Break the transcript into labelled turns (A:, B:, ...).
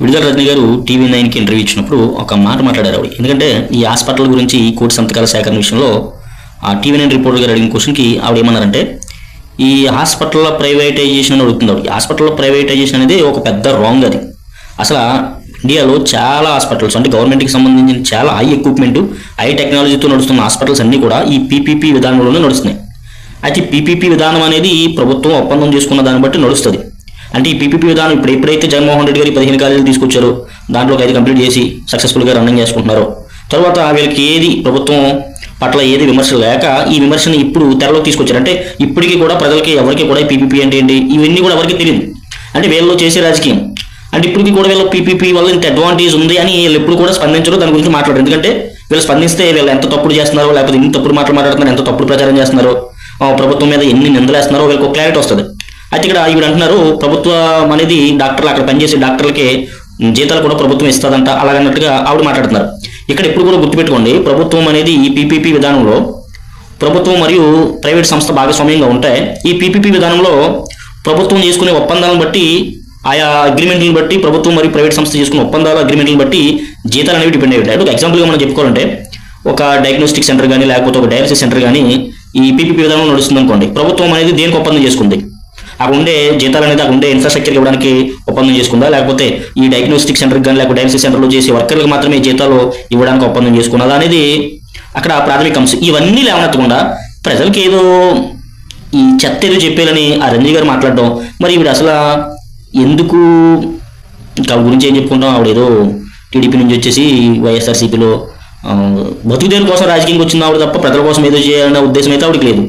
A: విడుదల రజనీ గారు టీవీ నైన్కి ఇంటర్వ్యూ ఇచ్చినప్పుడు ఒక మాట మాట్లాడారు ఆవిడ. ఎందుకంటే ఈ హాస్పిటల్ గురించి కోటి సంతకాల సేకరణ విషయంలో ఆ టీవీ నైన్ రిపోర్టర్ గారు అడిగిన క్వశ్చన్కి ఆవిడ ఏమన్నారంటే ఈ హాస్పిటల్లో ప్రైవేటైజేషన్ అని అడుగుతుంది ఆవిడ. హాస్పిటల్లో ప్రైవేటైజేషన్ అనేది ఒక పెద్ద రాంగ్ అది. అసలు ఇండియాలో చాలా హాస్పిటల్స్ అంటే గవర్నమెంట్కి సంబంధించిన చాలా హై ఎక్విప్మెంట్ హై టెక్నాలజీతో నడుస్తున్న హాస్పిటల్స్ అన్నీ కూడా ఈ పీపీపీ విధానంలోనే నడుస్తున్నాయి. అయితే పీపీపీ విధానం అనేది ప్రభుత్వం ఒప్పందం చేసుకున్న దాన్ని బట్టి నడుస్తుంది. అంటే ఈ పీపీపీ విధానం ఇప్పుడు ఎప్పుడైతే జగన్మోహన్ రెడ్డి గారు పదిహేను కాలేజీలు తీసుకొచ్చారో దాంట్లో ఐదు కంప్లీట్ చేసి సక్సెస్ఫుల్గా రన్నింగ్ చేసుకుంటున్నారు. తర్వాత వీళ్ళకి ఏది ప్రభుత్వం పట్ల ఏది విమర్శ లేక ఈ విమర్శని ఇప్పుడు తెరలోకి తీసుకొచ్చారు. అంటే ఇప్పటికీ కూడా ప్రజలకి ఎవరికి కూడా పీపీపీ అంటే ఏంటి? ఇవన్నీ కూడా ఎవరికి తెలియదు. అంటే వీళ్ళు చేసే రాజకీయం. అంటే ఇప్పటికి కూడా వీళ్ళ పీపీపీ వల్ల ఇంత అడ్వాంటేజ్ ఉంది అని వీళ్ళు ఎప్పుడు కూడా స్పందించరు దాని గురించి మాట్లాడరు. ఎందుకంటే వీళ్ళు స్పందిస్తే వీళ్ళు ఎంత తప్పుడు చేస్తున్నారో లేకపోతే ఎన్ని తప్పుడు మాటలు మాట్లాడుతున్నారు ఎంత తప్పుడు ప్రచారం చేస్తున్నారో ఆ, ప్రభుత్వం మీద ఎన్ని నిందలేస్తున్నారో వీళ్ళకి క్లారిటీ వస్తుంది. అయితే ఇక్కడ ఈవిడ అంటున్నారు ప్రభుత్వం అనేది డాక్టర్లు అక్కడ పనిచేసే డాక్టర్లకి జీతాలు కూడా ప్రభుత్వం ఇస్తుందంట అలాగన్నట్టుగా ఆవిడ మాట్లాడుతున్నారు. ఇక్కడ ఎప్పుడు కూడా గుర్తుపెట్టుకోండి ప్రభుత్వం అనేది ఈ పీపీపీ విధానంలో ప్రభుత్వం మరియు ప్రైవేట్ సంస్థ భాగస్వామ్యంగా ఉంటాయి ఈ పీపీపీ విధానంలో ప్రభుత్వం చేసుకునే ఒప్పందాలను బట్టి ఆయా అగ్రిమెంట్లను బట్టి ప్రభుత్వం మరియు ప్రైవేట్ సంస్థ చేసుకునే ఒప్పందాల అగ్రిమెంట్లను బట్టి జీతాలు అనేవి డిపెండ్ అయ్యి ఉంటాయి ఒక ఎగ్జాంపుల్గా మనం చెప్పుకోవాలంటే ఒక డయాగ్నోస్టిక్ సెంటర్ కానీ లేకపోతే ఒక డయాలసిస్ సెంటర్ కానీ ఈ పీపీపీ విధానంలో నడుస్తుంది అనుకోండి ప్రభుత్వం అనేది దేనికి ఒప్పందం చేసుకుంది? అక్కడ ఉండే జీతాలు అనేది అక్కడ ఉండే ఇన్ఫ్రాస్ట్రక్చర్ ఇవ్వడానికి ఒప్పందం చేసుకుందా? లేకపోతే ఈ డయాగ్నోస్టిక్ సెంటర్ కానీ లేకపోతే డయాలసిస్ సెంటర్లో చేసే వర్కర్లకు మాత్రమే జీతాలు ఇవ్వడానికి ఒప్పందం చేసుకున్నదా అనేది అక్కడ ప్రాథమిక అంశం. ఇవన్నీ లేవనెత్తకుండా ప్రజలకి ఏదో ఈ చెత్త ఏదో చెప్పారని ఆ రంజీ గారు మాట్లాడడం మరి ఈవిడ అసలు ఎందుకు ఇంకా గురించి ఏం చెప్పుకుంటాం? ఆవిడ ఏదో టీడీపీ నుంచి వచ్చేసి వైఎస్ఆర్సీపీలో బతుకుదేరు కోసం రాజకీయంగా వచ్చింది ఆవిడ తప్ప ప్రజల కోసం ఏదో చేయాలన్న ఉద్దేశం అయితే ఆవిడకి లేదు.